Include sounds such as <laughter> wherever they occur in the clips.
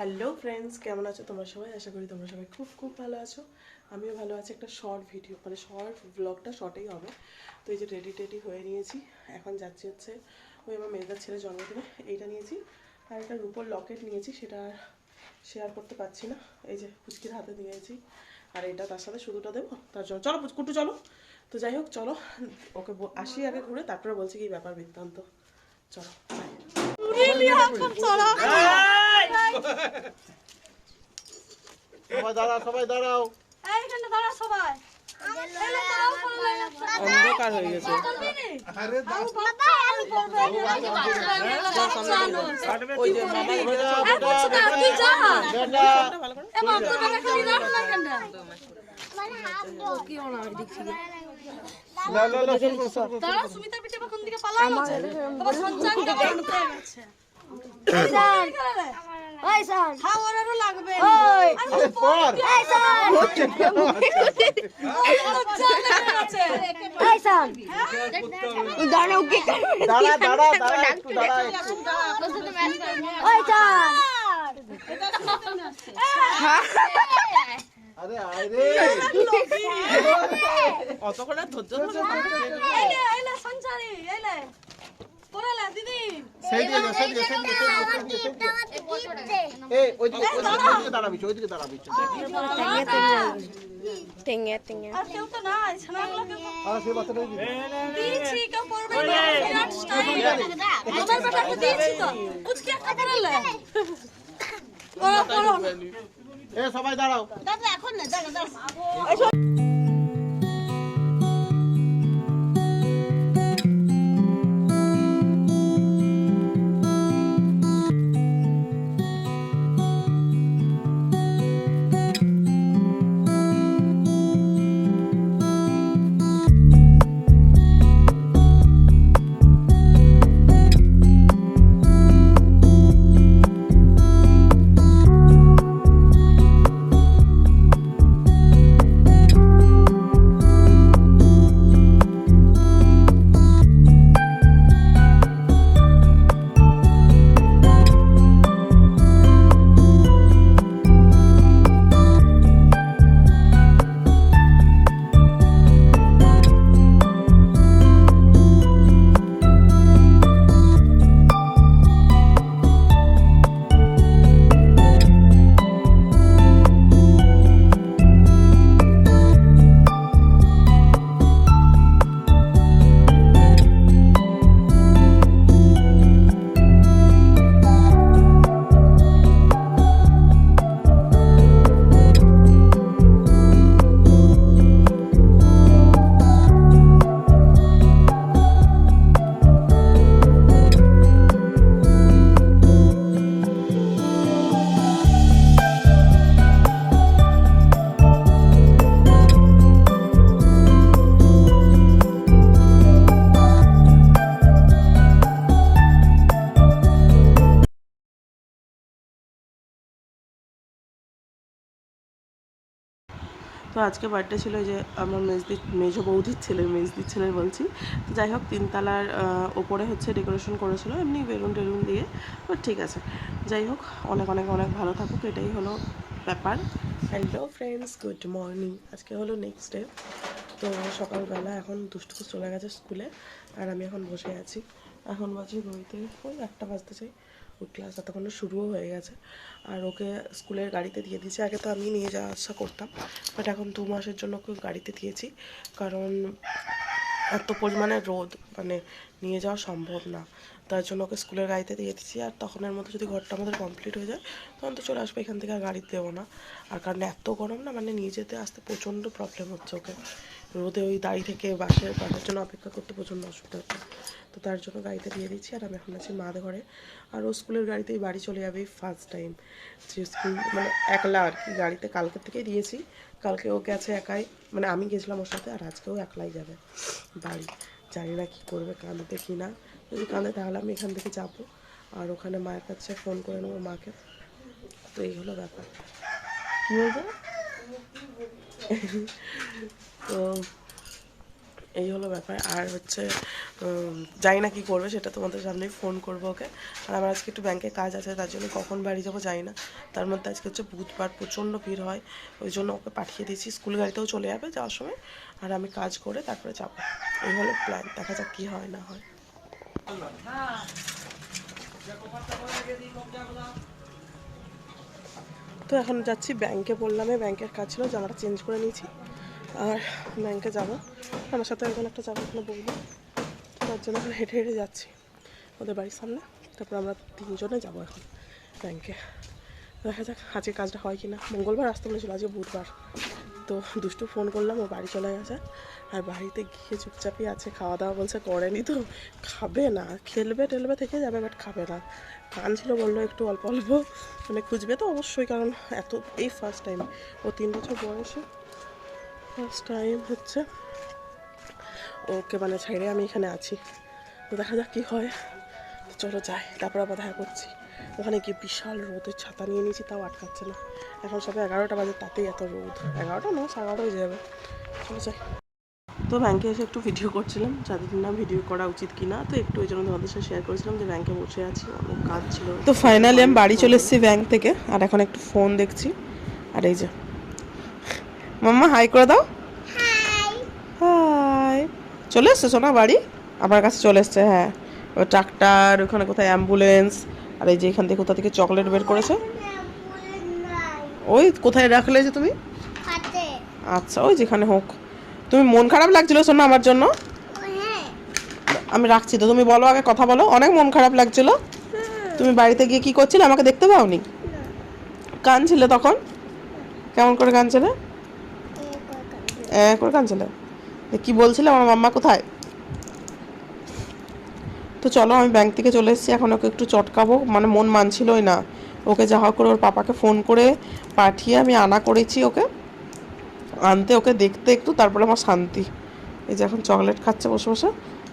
Hello friends কেমন আছো তোমরা সবাই? আশা করি তোমরা সবাই খুব খুব ভালো আছো। আমিও ভালো আছি একটা শর্ট ভিডিও মানে শর্ট ব্লগটা শর্টেই হবে। তো এই যে রেডি টেডি হয়ে নিয়েছি এখন যাচ্ছি হচ্ছে ওই আমার মেয়েদার ছেলে জন্মদিনে এইটা নিয়েছি। আর একটা রুপোর লকেট নিয়েছি সেটা আর শেয়ার করতে পারছি না। এই যে পুচকির হাতে দিয়েছি আর এটা তার সাথে শুধুটা দেবো তার জন্য। চলো কুটু চলো। তো যাই হোক চলো ওকে ব- আসি আগে ঘুরে তারপরে বলছি কি ব্যাপার বৃত্তান্ত। চলো সবাই দাঁড়াও সবাই দাঁড়াও। এইখানে দাঁড়া সবাই। অন্ধকার হয়ে গেছে। সুমিতার পিঠে কোন দিকে? <laughs> আরও। আরে। দাঁড়া দাঁড়া দাঁড়া একটু দাঁড়া একটু। আরে আয় রে। অতক্ষণ ধৈর্য ধরে এইলে, এইলে, সঞ্চারি, এইলে। পড়ালে, দিদি। সেই দিয়ে সেই দিয়ে, সেই দিয়ে, সেই দিয়ে, সেই দিয়ে, এই ওইদিকে ওইদিকে ওইদিকে দাঁড়াবি ওইদিকে দাঁড়াবি আর কেউ তো নাই, ছেলেগুলো আর সেই বাচ্চাটাই দিবি দিয়েছি, কেউ পড়বে না, বিরাট style। আমার বেটাকে দিয়েছি তো। উচকে একটা পড়ালে। পড়ো, পড়ো। এ সবাই দাঁড়াও তো আজকে বার্থডে ছিল যে আমার মেজদি, মেজো বৌদির ছেলে মেজদির ছেলে বলছি। তো যাই হোক, তিনতলার ওপরে হচ্ছে ডেকোরেশন করেছিল, এমনি বেলুন টেলুন দিয়ে তো ঠিক আছে। যাই হোক, অনেক অনেক অনেক ভালো থাকুক, এটাই হলো ব্যাপার। হ্যালো ফ্রেন্ডস গুড মর্নিং আজকে হলো নেক্সট ডে তো সকালবেলা এখন দুষ্টু চলে গেছে স্কুলে, আর আমি এখন বসে আছি। এখন বাজে ঘড়িতে ওই একটা বাজতে চাই। ক্লাস এতক্ষণে শুরুও হয়ে গেছে। আর ওকে স্কুলের গাড়িতে দিয়ে দিয়েছি। আগে তো আমি নিয়ে যাওয়া আসা করতাম বাট এখন দু মাসের জন্য ওকে গাড়িতে দিয়েছি। কারণ এত পরিমাণে রোদ মানে নিয়ে যাওয়া সম্ভব না। তার জন্য ওকে স্কুলের গাড়িতে দিয়ে দিচ্ছি আর তখনের মধ্যে যদি ঘরটা আমাদের কমপ্লিট হয়ে যায়, তখন তো চলে আসবে, এখান থেকে আর গাড়ি দেবো না। আর কারণ এত গরম না মানে নিয়ে যেতে আসতে প্রচণ্ড প্রবলেম হচ্ছে ওকে। রোদে ওই দাঁড়িয়ে থেকে বাসের বাসের জন্য অপেক্ষা করতে প্রচণ্ড অসুবিধা হচ্ছে। তো তার জন্য গাড়িতে দিয়ে দিচ্ছি আর আমি এখন আছি মাদের ঘরে। আর ও স্কুলের গাড়িতেই বাড়ি চলে যাবে ফার্স্ট টাইম যে স্কুল মানে একলা আর কি, গাড়িতে কালকে থেকেই দিয়েছি। কালকে ও গেছে একাই মানে আমি গেছিলাম ওর সাথে আর আজকেও একলাই যাবে বাড়ি। জানি না কী করবে কাঁদতে কি না। যদি কাঁদে তাহলে আমি এখান থেকে যাব। আর ওখানে মায়ের কাছে ফোন করে নেব মাকে। তো এই হলো ব্যাপার। কী হয়েছে তো এই হলো ব্যাপার। আর হচ্ছে জানি না কি করবে, সেটা তোমাদের সামনেই ফোন করব ওকে। আর আমার আজকে একটু ব্যাংকে কাজ আছে, তার জন্য কখন বাড়ি যাব জানি না। তার মধ্যে আজকে হচ্ছে বুধবার প্রচণ্ড ভিড় হয়, ওই জন্য ওকে পাঠিয়ে দিয়েছি। স্কুল গাড়িতেও চলে যাবে যাওয়ার সময়, আর আমি কাজ করে তারপরে যাব। এই হলো প্ল্যান দেখা যাক কী হয় না হয়। তো এখন যাচ্ছি ব্যাংকে বললাম ব্যাংকের কাজ ছিল, জামাটা চেঞ্জ করে নিয়েছি। আর ব্যাংকে যাব। আমার সাথে একজন একটা জামা ওখানে বলব। তার জন্য এখন হেঁটে হেঁটে যাচ্ছি ওদের বাড়ির সামনে। তারপর আমরা তিনজনে যাব এখন ব্যাংকে। দেখা যাক আজকে কাজটা হয় কি না মঙ্গলবার আসতে বলেছিল, আজকে বুধবার। তো দুষ্টু ফোন করলাম, ও বাড়ি চলে গেছে। আর বাড়িতে গিয়ে চুপচাপই আছে খাওয়া দাওয়া বলছে করেনি তো। খাবে না, খেলবে টেলবে থেকে যাবে বাট খাবে না। কাঁদছিল বলল একটু অল্প অল্প মানে খুঁজবে তো অবশ্যই, কারণ এত, এই ফার্স্ট টাইম ও তিন বছর বয়সে। ফার্স্ট টাইম হচ্ছে, ওকে মানে ছেড়ে আমি এখানে আছি। তো দেখা যাক কী হয়। চলো যাই, তারপর আবার দেখা করছি। ওখানে গিয়ে বিশাল রোদের ছাতা নিয়ে নিয়েছি তাও আটকাচ্ছে না। এখন সবে এগারোটা বাজে তাতেই এত রোদ। এগারোটা না সাড়ে হয়ে যাবে। চলো যাই তো ব্যাংকে এসে একটু ভিডিও করছিলাম যাদের না ভিডিও করা উচিত কি না তো একটু ওই জন্য তোমাদের সাথে শেয়ার করেছিলাম যে ব্যাংকে বসে আছি অনেক কাজ ছিল। তো ফাইনালি আমি বাড়ি চলে এসেছি ব্যাংক থেকে আর এখন একটু ফোন দেখছি। আর এই যে মাম্মা হাই করে দাও। হাই চলে এসছে সোনা বাড়ি? আমার কাছে চলে এসছে হ্যাঁ। ওই ট্রাক্টার ওখানে কোথায় অ্যাম্বুলেন্স আর এই যে এখান থেকে কোথা থেকে চকলেট বের করেছে? ওই কোথায় রাখলে যে তুমি? আচ্ছা ওই যেখানে হোক। তুমি মন খারাপ লাগছিল শোনো আমার জন্য? আমি রাখছি তো তুমি বলো আগে কথা বলো। অনেক মন খারাপ লাগছিল। তুমি বাড়িতে গিয়ে কি করছিলে? আমাকে দেখতে পাওনি? কানছিলে তখন? কেমন করে কানছিলে এ করে কানছিলে কি বলছিলে? আমার মাম্মা কোথায়? তো চলো আমি ব্যাংক থেকে চলে এসেছি। এখন ওকে একটু চটকাবো। মানে মন মানছিলই না। ওকে যা হোক করে ওর পাপাকে ফোন করে পাঠিয়ে আমি আনা করেছি ওকে। আনতে ওকে দেখতে একটু তারপরে আমার শান্তি। এই যে এখন চকলেট খাচ্ছে বসে বসে।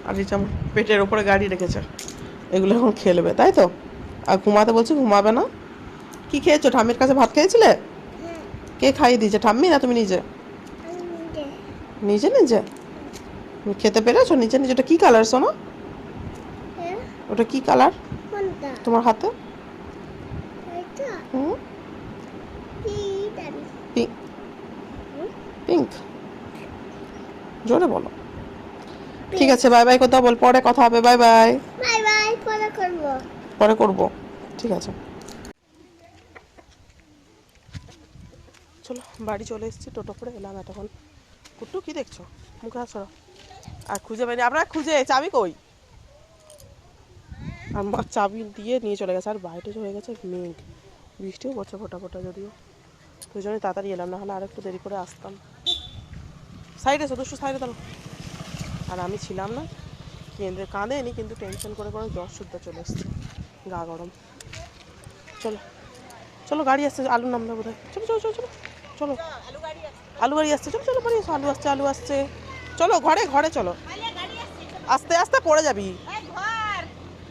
আর এই যে আমার পেটের ওপরে গাড়ি রেখেছে। এগুলো এখন খেলবে তাই তো? আর ঘুমাতে বলছি ঘুমাবে না। কি খেয়েছো? ঠাম্মির কাছে ভাত খেয়েছিলে? কে খাইয়ে দিয়েছে? ঠাম্মি না তুমি নিজে? নিজে। নিজে খেতে পেরেছ? নিজে নিজে? ওটা কী কালার শোনো ওটা কী কালার? তোমার হাতে? হুম? পিঙ্ক জোরে বলো। ঠিক আছে বাই বাই কোথাও বল পরে কথা হবে বাই বাই। বাই বাই পরে করব। পরে করব। ঠিক আছে। চলো বাড়ি চলে এসেছি টোটো করে এলাম এতক্ষণ। কুট্টু কি দেখছ? মুখে আসো আর খুঁজে পাইনি। আপনারা খুঁজে চাবি কই? আমার চাবি দিয়ে নিয়ে চলে গেছে, আর বাইরে হয়ে গেছে মেঘ। বৃষ্টিও পড়ছে ফোটা ফোটা যদিও। ওই জন্য তাড়াতাড়ি এলাম না হলে আর একটু দেরি করে আসতাম। সাইডে সদস্য সাইডে দাঁড়ো আর আমি ছিলাম না, কেন্দ্রে কাঁদেনি, কিন্তু টেনশন করে করে জ্বর শুদ্ধ চলে এসছে, গা গরম। চলো চলো, গাড়ি আসছে, আলু নামবে বোধ হয় চলো চলো চলো চলো চলো। আলু গাড়ি আসছে, চলো চলো এসো, আলু আসছে আলু আসছে। চলো, ঘরে ঘরে চলো। আস্তে আস্তে পড়ে যাবি।